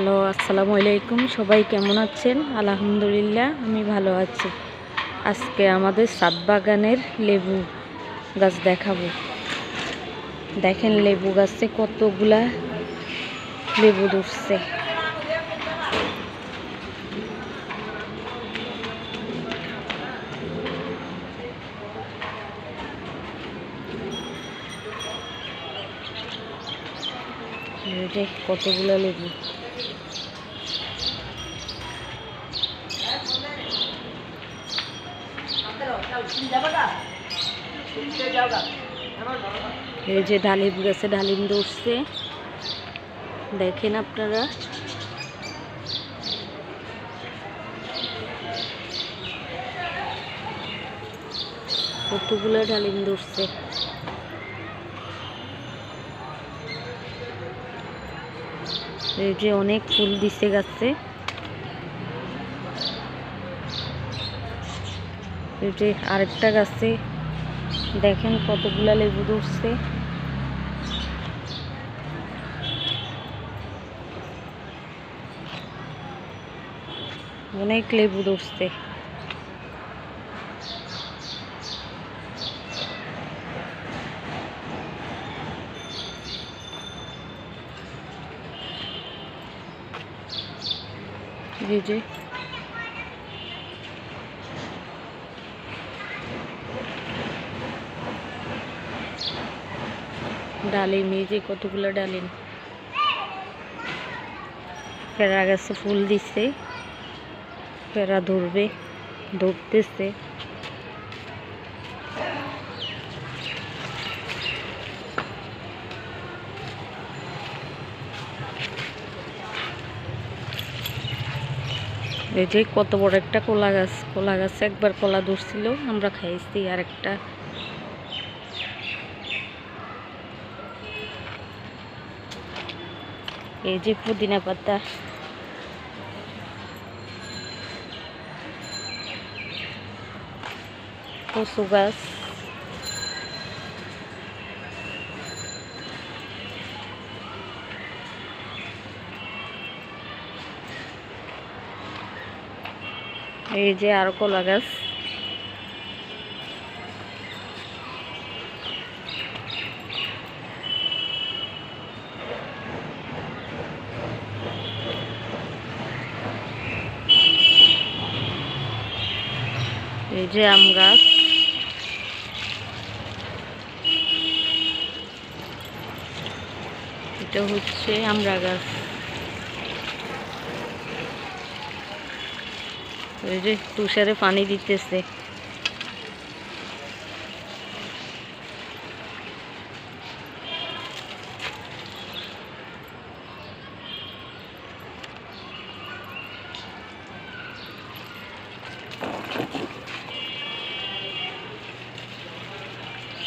Hello, আসসালামু আলাইকুম। সবাই কেমন আছেন? আলহামদুলিল্লাহ, আমি ভালো আছি। আজকে আমাদের সাত বাগানের লেবু গাছ দেখাবো। দেখেন লেবু গাছে কতগুলা লেবু ধরছে। কতগুলা লেবু। এই যে ডালিম গাছে ডালিম ধরছে দেখেন আপনারা। কতগুলো ডালিম ধরছে এই যে অনেক ফুল দিছে গাছে। এই যে আরেকটা গাছে। দেখেন কতগুলা লেবু ধরছে। অনেক লেবু ধরছে। এই যে ডালিম, এই যে কতগুলো ডালিম। পেড়া গাছে ফুল দিছে, পেড়া ধরবে, ধরতেছে। এই যে কত বড় একটা কলা গাছ, কলা গাছে একবার কলা ধরছিল, আমরা খাইছি আর একটা। এই যে পুদিনা পাতা। কচু গাছ। এই যে আর কলা গাছ। এই যে আম গাছ। এটা হচ্ছে আমরা গাছ। ওই যে তুষারে পানি দিতেছে।